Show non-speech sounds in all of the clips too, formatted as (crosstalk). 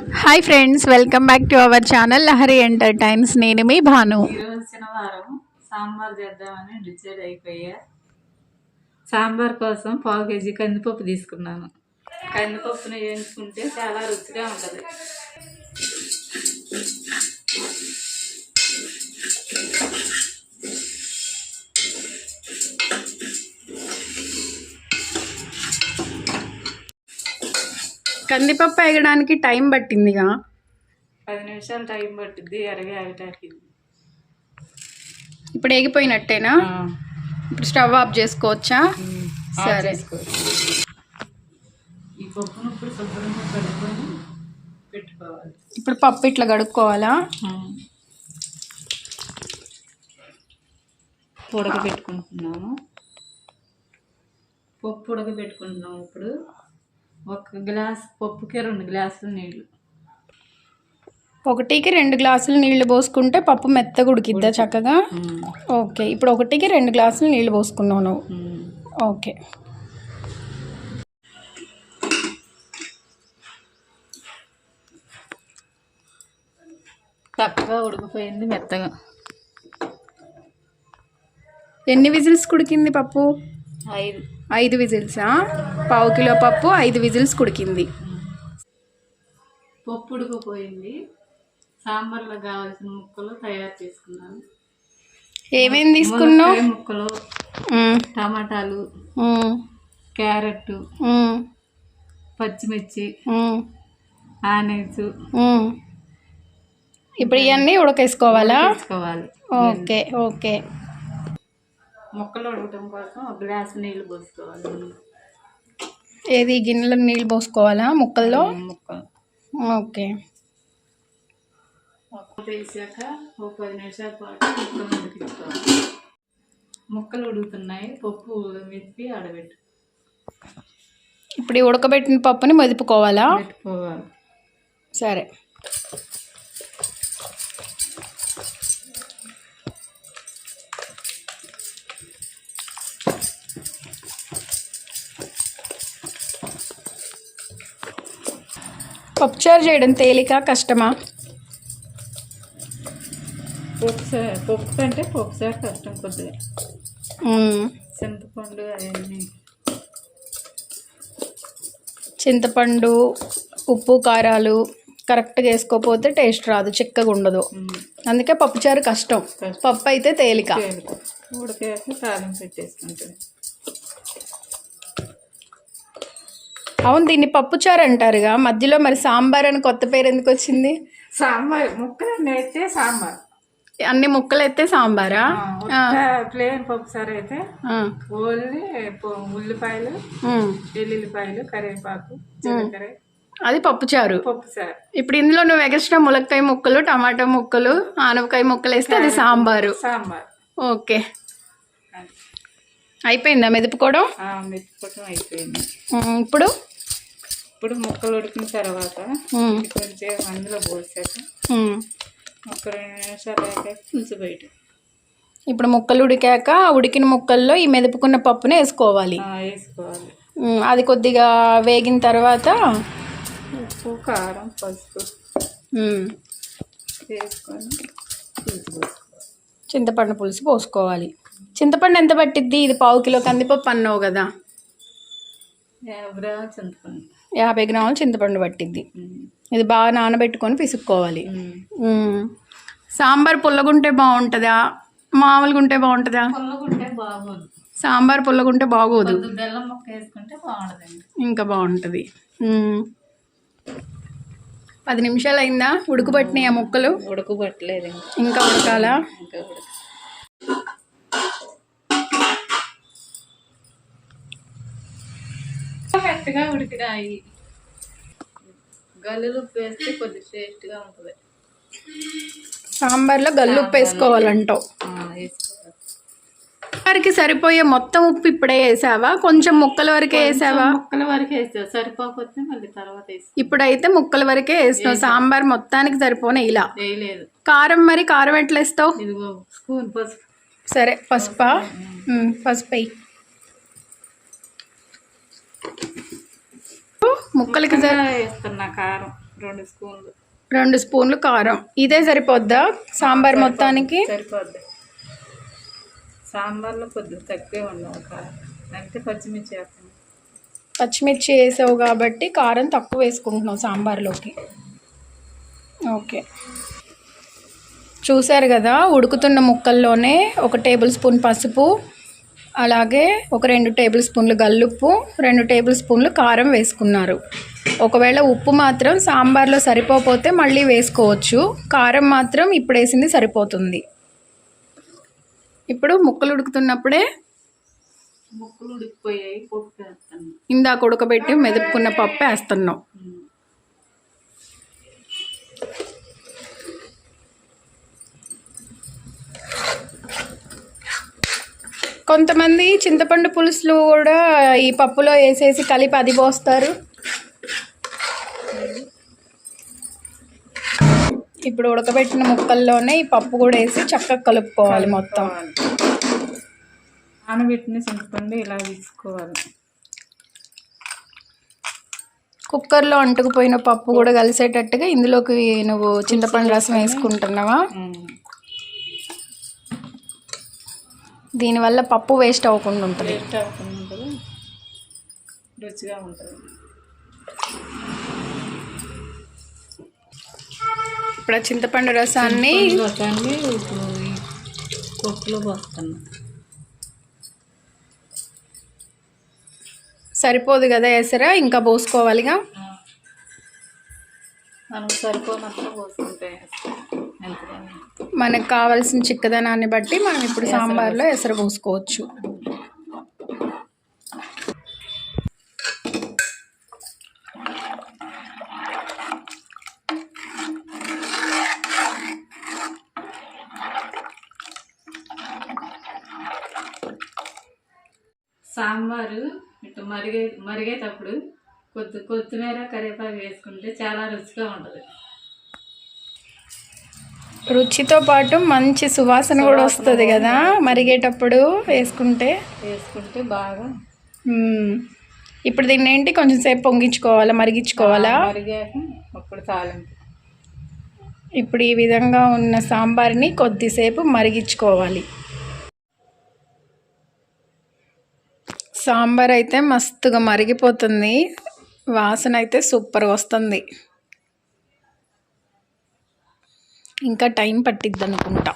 Hi friends welcome back to our channel Lahari entertains నేను మీ భాను. వచ్చిన శనివారం సాంబార్ చేద్దామని డిసైడ్ అయిపోయా. సాంబార్ కోసం పావు కేజీ కందిపప్పు తీసుకున్నాను. కందిపప్పుని వేయించుకుంటే చాలా రుచిగా ఉంటుంది. కందిపప్పు వేయడానికి టైం పట్టిందిగా. పది నిమిషాలు టైం పట్టుద్ది ఎరగే అగటానికి ఇప్పుడు ఎగిపోయినట్టేనా ఇప్పుడు స్టవ్ ఆఫ్ చేసుకోవచ్చా? సరే. ఈ పప్పును ఇప్పుడు శుభ్రంగా కడుక్కొని పెట్టుకోవాలి. ఇప్పుడు పప్పు ఇట్లా కడుక్కోవాలా? ఉడకబెట్టుకుంటున్నాము పప్పు ఉడకబెట్టుకుంటున్నాము ఇప్పుడు. ఒక గ్లాస్ పప్పుకి రెండు గ్లాసులు నీళ్ళు ఒకటికి రెండు గ్లాసులు నీళ్ళు పోసుకుంటే పప్పు మెత్తగా ఉడికిద్దా చక్కగా? ఓకే ఇప్పుడు ఒకటికి రెండు గ్లాసులు నీళ్ళు పోసుకున్నావు నువ్వు. ఓకే. చక్కగా ఉడికిపోయింది మెత్తగా. ఎన్ని విజిల్స్ కుడికింది పప్పు? ఐదు. ఐదు విజిల్సా పావు కిలో పప్పు ఐదు విజిల్స్ కుడికింది పప్పు ఉడికిపోయింది సాంబార్లో కావాల్సిన ముక్కలు తయారు చేసుకున్నాను ఏమేం తీసుకున్నావు ముక్కలు. టమాటాలు. క్యారెట్. పచ్చిమిర్చి. ఆనియన్స్. ఇప్పుడు ఇవన్నీ ఉడకేసుకోవాలా ఓకే ఓకే ముక్కలు ఉడకటం కోసం ఒక గ్లాసు నీళ్ళు పోసుకోవాలి. ఏది? గిన్నెలో నీళ్ళు పోసుకోవాలా? ముక్కల్లో? ముక్కలు. ఓకే. ముక్కలు వేసాక ఒక పది నిమిషాల పాటు ముక్కలు ఉడికించుకోవాలి. ముక్కలు ఉడుకుతున్నాయి. పప్పు మెత్తి ఆడబెట్టు. ఇప్పుడు ఉడకబెట్టిన పప్పుని మెదుపుకోవాలా. సరే. పప్పుచారు చేయడం తేలిక కష్టమా? పప్పు సా- పప్పు కంటే పప్పు సార్ కష్టం కొద్దిగా. చింతపండు అవన్నీ. చింతపండు ఉప్పు కారాలు కరెక్ట్గా వేసుకోకపోతే టేస్ట్ రాదు చిక్కగా ఉండదు. అందుకే పప్పుచారు కష్టం. పప్పు అయితే తేలిక. ఉడికాక కారం పెట్టేసుకుంటుంది. అవును దీన్ని పప్పుచారు అంటారుగా. మధ్యలో మరి సాంబార్ అని కొత్త పేరు ఎందుకు వచ్చింది? సాంబార్ ముక్కలు అయితే సాంబార్. అన్ని ముక్కలు అయితే సాంబారా? ప్లేన్ పప్పు సార్ అయితే. ఓన్లీ ఉల్లిపాయలు. వెల్లుల్లిపాయలు కరివేపాకు జీలకర్ర. అది పప్పుచారు పప్పు సార్ ఇప్పుడు ఇందులో నువ్వు ఎక్స్ట్రా ములక్కాయ ముక్కలు టమాటా ముక్కలు ఆనపకాయ ముక్కలు వేస్తే అది సాంబారు. సాంబార్. ఓకే. అయిపోయిందా మెదుపుకోవడం? మెత్తుకోవటం అయిపోయింది. ఇప్పుడు? ఇప్పుడు ముక్కలు ఉడికిన తర్వాత కొంచెం అందులో పోసాక. ఒక రెండు నిమిషాలు అయ్యాక పులుసు బయట. ఇప్పుడు ముక్కలు ఉడికాక ఉడికిన ముక్కల్లో ఈ మెదుపుకున్న పప్పుని వేసుకోవాలి. వేసుకోవాలి. అది కొద్దిగా వేగిన తర్వాత ఉప్పు కారం పసుపు వేసుకొని పులుసు పోసుకోవాలి చింతపండు పులుసు పోసుకోవాలి. చింతపండు ఎంత పట్టిద్ది? ఇది పావు కిలో కందిపప్పు అన్నావు కదా. చింతపండు. యాభై గ్రాములు చింతపండు పట్టిద్ది. ఇది బాగా నానబెట్టుకొని పిసుక్కోవాలి. సాంబార్ పుల్లగుంటే బాగుంటుందా? మామూలుగా ఉంటే బాగుంటుందా? సాంబార్ పుల్లగుంటే బాగోదు. ఇంకా బాగుంటుంది. పది నిమిషాలు అయిందా ఉడకబట్టినాయి ఆ ముక్కలు? ఉడకబట్టలేదు ఇంకా ఇంకా ఉడకాలా? ఇంకా మెత్తగా ఉడికినాయి. గల్లులు ఉప్పు వేస్తే కొద్ది టేస్ట్గా ఉంటుంది. సాంబార్లో గల్లుప్పు వేసుకోవాలంటావు సాంబార్కి సరిపోయే మొత్తం ఉప్పు ఇప్పుడే వేసావా? కొంచెం ముక్కల వరకే వేసావా? ముక్కల వరకు వేస్తావు సరిపోకపోతే మళ్ళీ తర్వాత ఇప్పుడైతే ముక్కల వరకే వేసినావు. సాంబార్ మొత్తానికి సరిపోనే ఇలా. వేయలేదు. కారం మరి కారం ఎట్లా వేస్తావు? స్పూన్ పసుపు. సరే పసుపా? పసుపు. ముక్కలకి వేస్తున్నా కారం రెండు స్పూన్లు. రెండు స్పూన్లు కారం. ఇదే సరిపోద్దా? సాంబార్ మొత్తానికి? సరిపోద్ది. సాంబార్లో కొద్దిగా తక్కువే ఉండవు కారం. అంటే పచ్చిమిర్చి వేస్తాను పచ్చిమిర్చి వేసావు కాబట్టి కారం తక్కువ వేసుకుంటున్నావు సాంబార్లోకి. ఓకే. చూశారు కదా ఉడుకుతున్న ముక్కల్లోనే ఒక టేబుల్ స్పూన్ పసుపు అలాగే ఒక రెండు టేబుల్ స్పూన్లు గల్లుప్పు రెండు టేబుల్ స్పూన్లు కారం వేసుకున్నారు. ఒకవేళ ఉప్పు మాత్రం సాంబార్లో సరిపోతే మళ్ళీ వేసుకోవచ్చు. కారం మాత్రం ఇప్పుడు వేసింది సరిపోతుంది. ఇప్పుడు ముక్కలు ఉడుకుతున్నప్పుడే ముక్కలు ఉడికిపోయాయి ఇందాక ఉడకబెట్టి మెదుపుకున్న పప్పు వేస్తున్నాం. కొంతమంది చింతపండు పులుసులు కూడా ఈ పప్పులో వేసేసి కలిపి అది పోస్తారు. ఇప్పుడు ఉడకబెట్టిన ముక్కల్లోనే ఈ పప్పు కూడా వేసి చక్కగా కలుపుకోవాలి మొత్తం. నానబెట్టిన చింతపండు ఇలా తీసుకోవాలి కుక్కర్లో అంటుకుపోయిన పప్పు కూడా కలిసేటట్టుగా ఇందులోకి నువ్వు చింతపండు రసం వేసుకుంటున్నావా? దీనివల్ల పప్పు వేస్ట్ అవ్వకుండా ఉంటుంది. టేస్ట్ అవ్వకుండా ఉంటుంది. రుచిగా ఉంటుంది. ఇప్పుడు చింతపండు రసాన్ని రసాన్ని ఇప్పుడు ఈ పప్పులో పోస్తాను సరిపోదు కదా ఎసరా? ఇంకా పోసుకోవాలిగా? మనకు సరిపోనప్పుడు పోసుకుంటే మనకు కావాల్సిన చిక్కదనాన్ని బట్టి మనం ఇప్పుడు సాంబార్లో ఎసరు పోసుకోవచ్చు. సాంబారు ఇటు మరిగే మరిగేటప్పుడు కొద్ది కొత్తిమీర కరివేపాకు వేసుకుంటే చాలా రుచిగా ఉంటుంది. రుచితో పాటు మంచి సువాసన కూడా వస్తుంది కదా మరిగేటప్పుడు వేసుకుంటే? వేసుకుంటే బాగా. ఇప్పుడు దీన్ని ఏంటి? కొంచెం సేపు పొంగించుకోవాలా? మరిగించుకోవాలా? మరిగాక అప్పుడు తాలింపు. ఇప్పుడు ఈ విధంగా ఉన్న సాంబార్ని కొద్దిసేపు మరిగించుకోవాలి. సాంబార్ అయితే మస్తుగా మరిగిపోతుంది. వాసన అయితే సూపర్ వస్తుంది. ఇంకా టైం పట్టిద్ది అనుకుంటా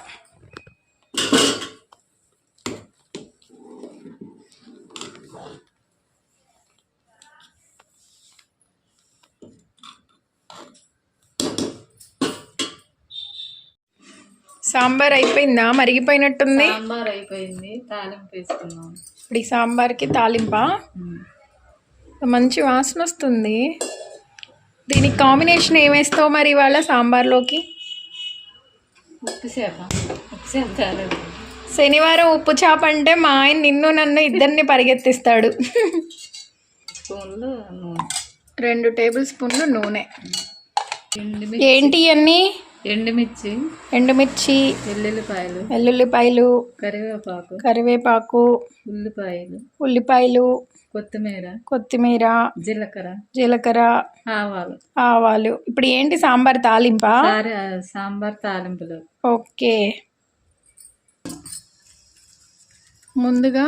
సాంబార్ అయిపోయిందా? మరిగిపోయినట్టుంది. సాంబార్ అయిపోయింది. తాలింపు వేసుకున్నాం ఇప్పుడు ఈ సాంబార్కి తాలింపా? మంచి వాసన వస్తుంది దీనికి కాంబినేషన్ ఏమేస్తావు మరి ఇవాళ సాంబార్లోకి? ఉప్పు చేప ఉప్పు చేప శనివారం ఉప్పు చేప అంటే మా ఆయన నిన్ను నన్ను ఇద్దరిని పరిగెత్తిస్తాడు. స్పూన్లు నూనె. రెండు టేబుల్ స్పూన్లు నూనె. ఏంటి అన్నీ ఎండుమిర్చి ఎండుమిర్చి వెల్లుల్లిపాయలు వెల్లుల్లిపాయలు కరివేపాకు కరివేపాకు ఉల్లిపాయలు ఉల్లిపాయలు కొత్తిమీర కొత్తిమీర జీలకర్ర జీలకర్ర ఆవాలు. ఆవాలు. ఇప్పుడు ఏంటి సాంబార్ తాలింపా? సాంబార్ తాలింపులు. ఓకే. ముందుగా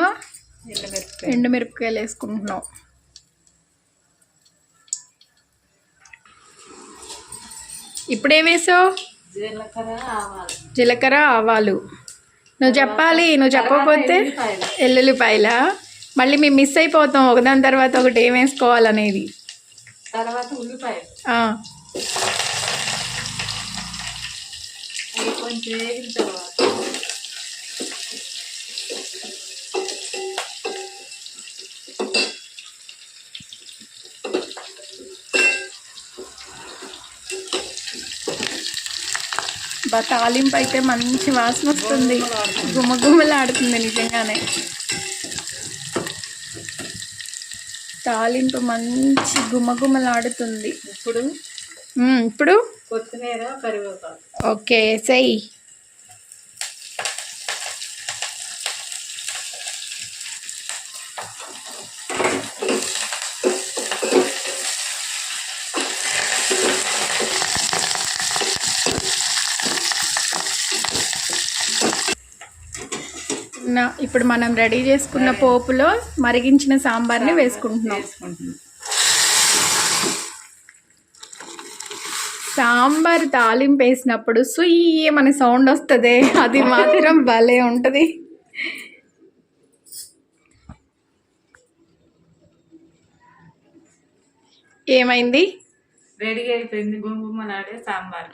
ఎండుమిరపకాయ ఎండుమిరపకాయలు వేసుకుంటున్నాం. ఇప్పుడేం వేసావు? జీలకర్ర ఆవాలు. నువ్వు చెప్పాలి నువ్వు చెప్పకపోతే. ఎల్లుల్లిపాయల. మళ్ళీ మేము మిస్ అయిపోతాం ఒకదాని తర్వాత ఒకటి ఏం వేసుకోవాలనేది. తర్వాత కొంచెం వేగిన తర్వాత తాలింపు అయితే మంచి వాసన వస్తుంది. గుమగుమలాడుతుంది నిజంగానే. తాలింపు మంచి గుమగుమలాడుతుంది. ఇప్పుడు ఇప్పుడు? కొత్తిమీర కరివేపాకు. ఓకే సెయ్యి చేసుకున్న ఇప్పుడు మనం రెడీ చేసుకున్న పోపులో మరిగించిన సాంబార్ని వేసుకుంటున్నాం. సాంబార్ తాలింపు వేసినప్పుడు సుయ్య మన సౌండ్ వస్తుంది. అది మాత్రం భలే ఉంటుంది. ఏమైంది? రెడీ అయిపోయింది గుమగుమలాడే సాంబార్.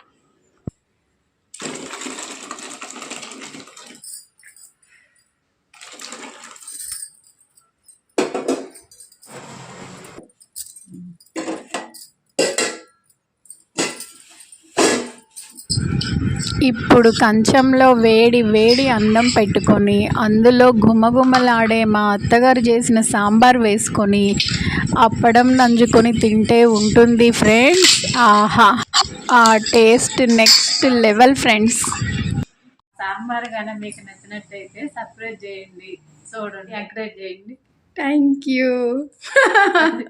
ఇప్పుడు కంచంలో వేడి వేడి అన్నం పెట్టుకొని అందులో గుమగుమలాడే మా అత్తగారు చేసిన సాంబార్ వేసుకొని అప్పడం నంజుకొని తింటే ఉంటుంది ఫ్రెండ్స్. ఆహా! ఆ taste next level friends. Sambar కానీ మీకు నచ్చినట్టయితే సబ్స్క్రైబ్ చేయండి. చూడండి. ఎంకరేజ్ చేయండి. Thank you. (laughs)